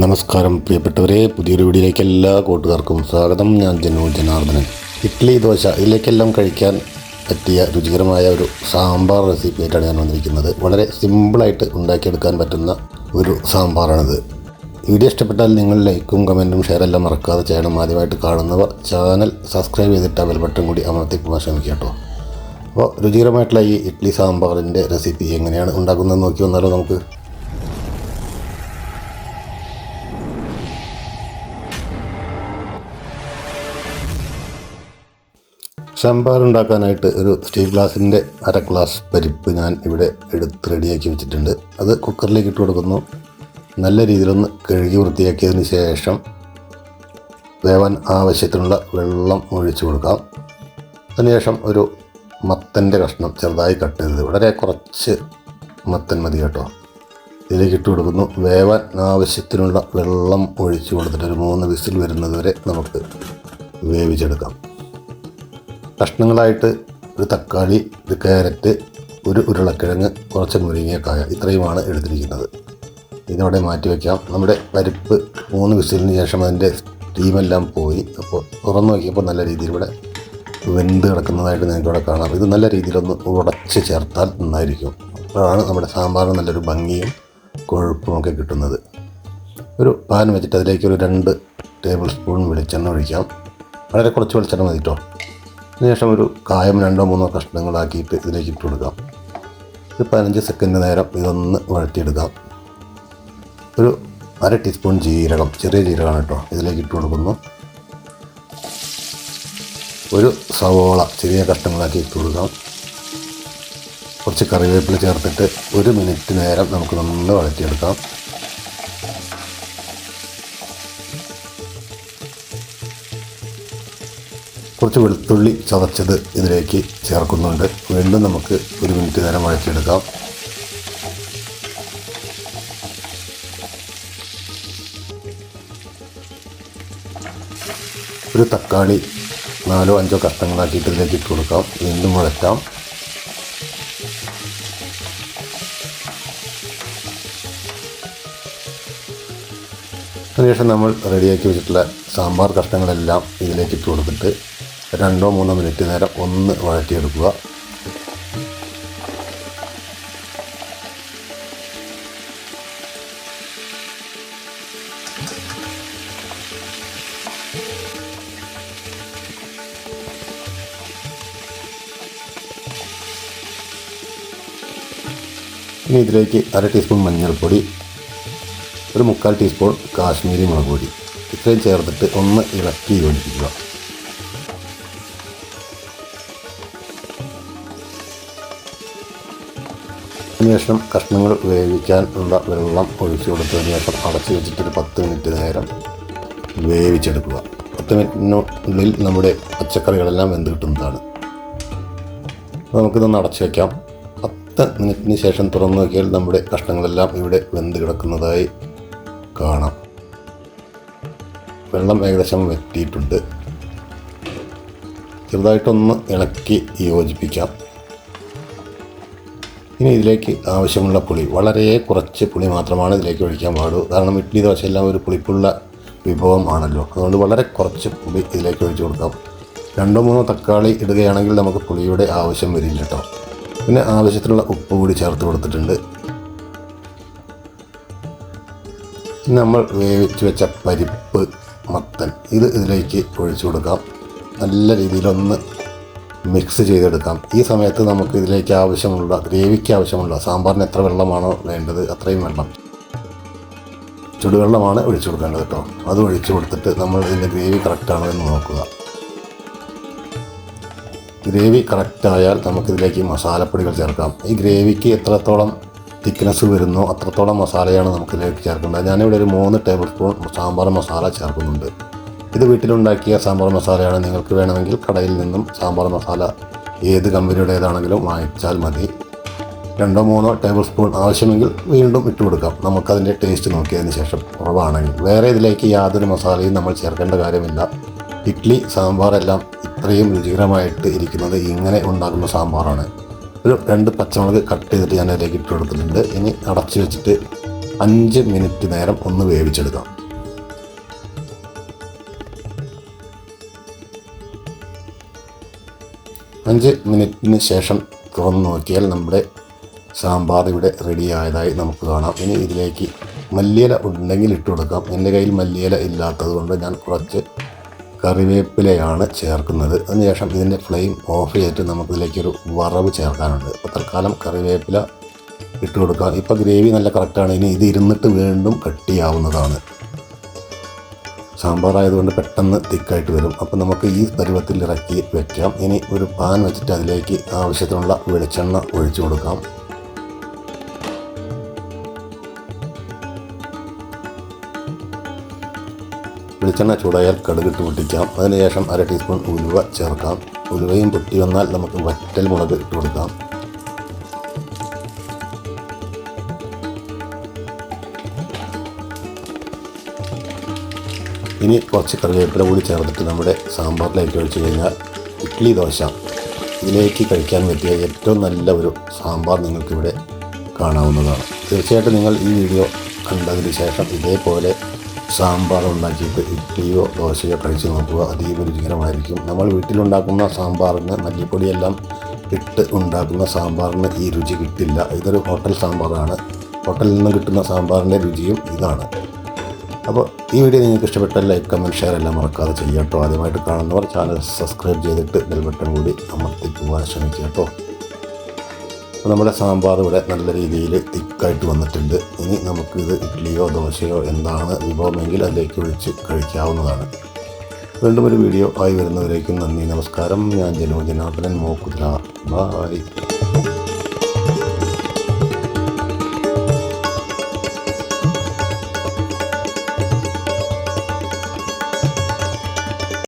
നമസ്കാരം പ്രിയപ്പെട്ടവരെ. പുതിയൊരു വീഡിയോയിലേക്ക് എല്ലാ കൂട്ടുകാർക്കും സ്വാഗതം. ഞാൻ ജനു ജനാർദ്ദനൻ. ഇഡ്ഡലി ദോശ ഇതിലേക്കെല്ലാം കഴിക്കാൻ പറ്റിയ രുചികരമായ ഒരു സാമ്പാർ റെസിപ്പി ആയിട്ടാണ് ഞാൻ വന്നിരിക്കുന്നത്. വളരെ സിമ്പിളായിട്ട് ഉണ്ടാക്കിയെടുക്കാൻ പറ്റുന്ന ഒരു സാമ്പാറാണിത്. വീഡിയോ ഇഷ്ടപ്പെട്ടാൽ നിങ്ങൾ ലൈക്കും കമന്റും ഷെയറെല്ലാം മറക്കാതെ ചെയ്യണം ആദ്യമായിട്ട് കാണുന്നവർ ചാനൽ സബ്സ്ക്രൈബ് ചെയ്തിട്ട് അവർ ബട്ടൺ കൂടി അമർത്തി ശ്രമിക്കുക കേട്ടോ. അപ്പോൾ രുചികരമായിട്ടുള്ള ഈ ഇഡ്ഡലി സാമ്പാറിന്റെ റെസിപ്പി എങ്ങനെയാണ് ഉണ്ടാക്കുന്നത് നോക്കി വന്നാലോ നമുക്ക് ഉണ്ടാക്കാനായിട്ട് ഒരു സ്റ്റീൽ ഗ്ലാസിന്റെ അര ഗ്ലാസ് പരിപ്പ് ഞാൻ ഇവിടെ എടുത്ത് റെഡിയാക്കി വെച്ചിട്ടുണ്ട്. അത് കുക്കറിലേക്ക് ഇട്ട് കൊടുക്കുന്നു. നല്ല രീതിയിലൊന്ന് കഴുകി വൃത്തിയാക്കിയതിന് ശേഷം വേവാൻ ആവശ്യത്തിനുള്ള വെള്ളം ഒഴിച്ചു കൊടുക്കാം. അതിനുശേഷം ഒരു മത്തന്റെ കഷ്ണം ചെറുതായി കട്ട് ചെയ്തത്. വളരെ കുറച്ച് മത്തൻ മതി കേട്ടോ. ഇതിലേക്ക് ഇട്ട് കൊടുക്കുന്നു. വേവാൻ ആവശ്യത്തിനുള്ള വെള്ളം ഒഴിച്ചു കൊടുത്തിട്ട് ഒരു മൂന്ന് വിസിൽ വരുന്നത് വരെ നമുക്ക് വേവിച്ചെടുക്കാം. കഷ്ണങ്ങളായിട്ട് ഒരു തക്കാളി ഒരു ക്യാരറ്റ് ഒരു ഉരുളക്കിഴങ്ങ് കുറച്ച് മുരിങ്ങക്കായ ഇത്രയുമാണ് എടുത്തിരിക്കുന്നത്. ഇതവിടെ മാറ്റി വയ്ക്കാം നമ്മുടെ പരിപ്പ് മൂന്ന് വിസിലിന് ശേഷം അതിന്റെ സ്റ്റീമെല്ലാം പോയി. അപ്പോൾ തുറന്നു നോക്കിയപ്പോൾ നല്ല രീതിയിൽ ഇവിടെ വെന്ത് കിടക്കുന്നതായിട്ട് നിങ്ങൾക്ക് ഇവിടെ കാണാം. ഇത് നല്ല രീതിയിലൊന്ന് ഉടച്ച് ചേർത്താൽ നന്നായിരിക്കും. അപ്പോഴാണ് നമ്മുടെ സാമ്പാറിന് നല്ലൊരു ഭംഗിയും കൊഴുപ്പുമൊക്കെ കിട്ടുന്നത്. ഒരു പാൻ വെച്ചിട്ട് അതിലേക്ക് ഒരു രണ്ട് ടേബിൾ സ്പൂൺ വെളിച്ചെണ്ണ ഒഴിക്കാം. വളരെ കുറച്ച് വെളിച്ചെണ്ണ മതി കേട്ടോ. അതിനുശേഷം ഒരു കായം രണ്ടോ മൂന്നോ കഷ്ണങ്ങളാക്കിയിട്ട് ഇതിലേക്ക് ഇട്ട് കൊടുക്കാം. ഒരു പതിനഞ്ച് സെക്കൻഡ് നേരം ഇതൊന്ന് വഴറ്റിയെടുക്കാം. ഒരു അര ടീസ്പൂൺ ജീരകം ചെറിയ ജീരകമാണ് കേട്ടോ ഇതിലേക്ക് ഇട്ട് കൊടുക്കുന്നു. ഒരു സവോള ചെറിയ കഷ്ണങ്ങളാക്കി ഇട്ട് കൊടുക്കാം. കുറച്ച് കറിവേപ്പില ചേർത്തിട്ട് ഒരു മിനിറ്റ് നേരം നമുക്ക് നന്ന് വഴറ്റിയെടുക്കാം. കുറച്ച് വെളുത്തുള്ളി ചതച്ചത് ഇതിലേക്ക് ചേർക്കുന്നുണ്ട്. വീണ്ടും നമുക്ക് ഒരു മിനിറ്റ് നേരം വഴറ്റിയെടുക്കാം. ഒരു തക്കാളി നാലോ അഞ്ചോ കഷ്ണങ്ങളാക്കിയിട്ട് ഇതിലേക്ക് ഇട്ട് കൊടുക്കാം. വീണ്ടും വഴറ്റാം. അതിനുശേഷം നമ്മൾ റെഡിയാക്കി വെച്ചിട്ടുള്ള സാമ്പാർ കഷ്ണങ്ങളെല്ലാം ഇതിലേക്ക് ഇട്ട് കൊടുത്തിട്ട് രണ്ടോ മൂന്നോ മിനിറ്റ് നേരം ഒന്ന് വഴറ്റിയെടുക്കുക. ഇനി ഇതിലേക്ക് അര ടീസ്പൂൺ മഞ്ഞൾപ്പൊടി ഒരു മുക്കാൽ ടീസ്പൂൺ കാശ്മീരി മുളക് പൊടി ഇത്രയും ചേർത്തിട്ട് ഒന്ന് ഇളക്കി യോജിപ്പിക്കുക. അതിനുശേഷം കഷ്ണങ്ങൾ വേവിക്കാൻ ഉള്ള വെള്ളം ഒഴിച്ചു കൊടുത്തതിന് ശേഷം അടച്ചു വെച്ചിട്ട് ഒരു പത്ത് മിനിറ്റ് നേരം വേവിച്ചെടുക്കുക. പത്ത് മിനിറ്റിനുള്ളിൽ നമ്മുടെ പച്ചക്കറികളെല്ലാം വെന്ത് കിട്ടുന്നതാണ്. നമുക്കിതൊന്ന് അടച്ചു വയ്ക്കാം പത്ത് മിനിറ്റിന് ശേഷം തുറന്നു നോക്കിയാൽ നമ്മുടെ കഷ്ണങ്ങളെല്ലാം ഇവിടെ വെന്ത് കിടക്കുന്നതായി കാണാം. വെള്ളം ഏകദേശം വറ്റിയിട്ടുണ്ട്. ചെറുതായിട്ടൊന്ന് ഇളക്കി യോജിപ്പിക്കാം. ഇനി ഇതിലേക്ക് ആവശ്യമുള്ള പുളി. വളരെ കുറച്ച് പുളി മാത്രമാണ് ഇതിലേക്ക് ഒഴിക്കാൻ പാടുള്ളൂ. കാരണം ഇഡ്ഡലി ദോശ എല്ലാം ഒരു പുളിപ്പുള്ള വിഭവം ആണല്ലോ. അതുകൊണ്ട് വളരെ കുറച്ച് പുളി ഇതിലേക്ക് ഒഴിച്ചു കൊടുക്കാം. രണ്ടോ മൂന്നോ തക്കാളി ഇടുകയാണെങ്കിൽ നമുക്ക് പുളിയുടെ ആവശ്യം വരില്ല കേട്ടോ. പിന്നെ ആവശ്യത്തിനുള്ള ഉപ്പ് കൂടി ചേർത്ത് കൊടുത്തിട്ടുണ്ട്. നമ്മൾ വേവിച്ച് വെച്ച പരിപ്പ് മത്തൻ ഇത് ഇതിലേക്ക് ഒഴിച്ചു കൊടുക്കാം. നല്ല രീതിയിലൊന്ന് മിക്സ് ചെയ്തെടുക്കാം. ഈ സമയത്ത് നമുക്ക് ഇതിലേക്ക് ആവശ്യമുള്ള ഗ്രേവിക്ക് ആവശ്യമുള്ള സാമ്പാറിന് എത്ര വെള്ളമാണോ വേണ്ടത് അത്രയും വെള്ളം. ചുടുവെള്ളമാണ് ഒഴിച്ചു കൊടുക്കേണ്ടത് കേട്ടോ. അത് ഒഴിച്ചു കൊടുത്തിട്ട് നമ്മൾ ഇതിന്റെ ഗ്രേവി കറക്റ്റാണോ എന്ന് നോക്കുക. ഗ്രേവി കറക്റ്റായാൽ നമുക്കിതിലേക്ക് മസാലപ്പൊടികൾ ചേർക്കാം. ഈ ഗ്രേവിക്ക് എത്രത്തോളം തിക്നെസ് വരുന്നോ അത്രത്തോളം മസാലയാണ് നമുക്കിതിലേക്ക് ചേർക്കേണ്ടത്. ഞാനിവിടെ ഒരു മൂന്ന് ടേബിൾ സ്പൂൺ സാമ്പാർ മസാല ചേർക്കുന്നുണ്ട്. ഇത് വീട്ടിലുണ്ടാക്കിയ സാമ്പാർ മസാലയാണ് നിങ്ങൾക്ക് വേണമെങ്കിൽ കടയിൽ നിന്നും സാമ്പാർ മസാല ഏത് കമ്പനിയുടേതാണെങ്കിലും വാങ്ങിച്ചാൽ മതി. രണ്ടോ മൂന്നോ ടേബിൾ സ്പൂൺ ആവശ്യമെങ്കിൽ വീണ്ടും ഇട്ട് കൊടുക്കാം. നമുക്കതിന്റെ ടേസ്റ്റ് നോക്കിയതിന് ശേഷം കുറവാണെങ്കിൽ. വേറെ ഇതിലേക്ക് യാതൊരു മസാലയും നമ്മൾ ചേർക്കേണ്ട കാര്യമില്ല. ഇഡ്ലി സാമ്പാർ എല്ലാം ഇത്രയും രുചികരമായിട്ട് ഇരിക്കുന്നത് ഇങ്ങനെ ഉണ്ടാക്കുന്ന സാമ്പാറാണ്. ഒരു രണ്ട് പച്ചമുളക് കട്ട് ചെയ്തിട്ട് ഞാൻ അതിലേക്ക് ഇട്ട് കൊടുക്കുന്നുണ്ട്. ഇനി അടച്ചു വെച്ചിട്ട് അഞ്ച് മിനിറ്റ് നേരം ഒന്ന് വേവിച്ചെടുക്കാം. അഞ്ച് മിനിറ്റിന് ശേഷം തുറന്ന് നോക്കിയാൽ നമ്മുടെ സാമ്പാർ ഇവിടെ റെഡി ആയതായി നമുക്ക് കാണാം. ഇനി ഇതിലേക്ക് മല്ലിയില ഉണ്ടെങ്കിൽ ഇട്ട് കൊടുക്കാം. എന്റെ കയ്യിൽ മല്ലിയില ഇല്ലാത്തതുകൊണ്ട് ഞാൻ കുറച്ച് കറിവേപ്പിലയാണ് ചേർക്കുന്നത്. അതിനുശേഷം ഇതിന്റെ ഫ്ലെയിം ഓഫ് ചെയ്തിട്ട് നമുക്കിതിലേക്കൊരു വറവ് ചേർക്കാനുണ്ട്. അപ്പോൾ തൽക്കാലം കറിവേപ്പില ഇട്ട് കൊടുക്കാം. ഇപ്പോൾ ഗ്രേവി നല്ല കറക്റ്റാണ്. ഇനി ഇത് ഇരുന്നിട്ട് വീണ്ടും കട്ടിയാവുന്നതാണ്. സാമ്പാറായതുകൊണ്ട് പെട്ടെന്ന് തിക്കായിട്ട് വരും. അപ്പോൾ നമുക്ക് ഈ പരുവത്തിൽ ഇറക്കി വെക്കാം. ഇനി ഒരു പാൻ വെച്ചിട്ട് അതിലേക്ക് ആവശ്യത്തിനുള്ള വെളിച്ചെണ്ണ ഒഴിച്ചു കൊടുക്കാം. വെളിച്ചെണ്ണ ചൂടായാൽ കടുകിട്ട് പൊട്ടിക്കാം. അതിനുശേഷം അര ടീസ്പൂൺ ഉലുവ ചേർക്കാം. ഉലുവയും പൊട്ടി വന്നാൽ നമുക്ക് വറ്റൽ മുളക് ഇട്ട് കൊടുക്കാം. ഇനി കുറച്ച് കറിവേപ്പില കൂടി ചേർത്തിട്ട് നമ്മുടെ സാമ്പാറിലേക്ക് ഒഴിച്ചു കഴിഞ്ഞാൽ ഇഡ്ഡലി ദോശ. ഇതിലേക്ക് കഴിക്കാൻ പറ്റിയ ഏറ്റവും നല്ല ഒരു സാമ്പാർ നിങ്ങൾക്കിവിടെ കാണാവുന്നതാണ്. തീർച്ചയായിട്ടും നിങ്ങൾ ഈ വീഡിയോ കണ്ടതിന് ശേഷം ഇതേപോലെ സാമ്പാർ ഉണ്ടാക്കിയിട്ട് ഇഡ്ഡലിയോ ദോശയോ കഴിച്ച് നോക്കുക. അതീവ രുചികരമായിരിക്കും. നമ്മൾ വീട്ടിലുണ്ടാക്കുന്ന സാമ്പാറിന് മല്ലിപ്പൊടിയെല്ലാം ഇട്ട് ഉണ്ടാക്കുന്ന സാമ്പാറിന് ഈ രുചി കിട്ടില്ല. ഇതൊരു ഹോട്ടൽ സാമ്പാറാണ്. ഹോട്ടലിൽ നിന്ന് കിട്ടുന്ന സാമ്പാറിന്റെ രുചിയും ഇതാണ്. അപ്പോൾ ഈ വീഡിയോ നിങ്ങൾക്ക് ഇഷ്ടപ്പെട്ടാൽ ലൈക്ക് കമന്റ് ഷെയർ എല്ലാം മറക്കാതെ ചെയ്യുക കേട്ടോ. ആദ്യമായിട്ട് കാണുന്നവർ ചാനൽ സബ്സ്ക്രൈബ് ചെയ്തിട്ട് ബെൽ ബട്ടൺ കൂടി അമർത്തി പോകാൻ ശ്രമിക്കുക കേട്ടോ. അപ്പോൾ നമ്മുടെ സാമ്പാർ ഇവിടെ നല്ല രീതിയിൽ തിക്കായിട്ട് വന്നിട്ടുണ്ട്. ഇനി നമുക്കിത് ഇഡ്ഡലിയോ ദോശയോ എന്താണ് വിഭവമെങ്കിൽ അതിലേക്ക് ഒഴിച്ച് കഴിക്കാവുന്നതാണ്. വീണ്ടും ഒരു വീഡിയോ ആയി വരുന്നവരേക്കും നന്ദി നമസ്കാരം. ഞാൻ ജനോ ജനാർദ്ദനൻ മോക്കുതില ബായ്.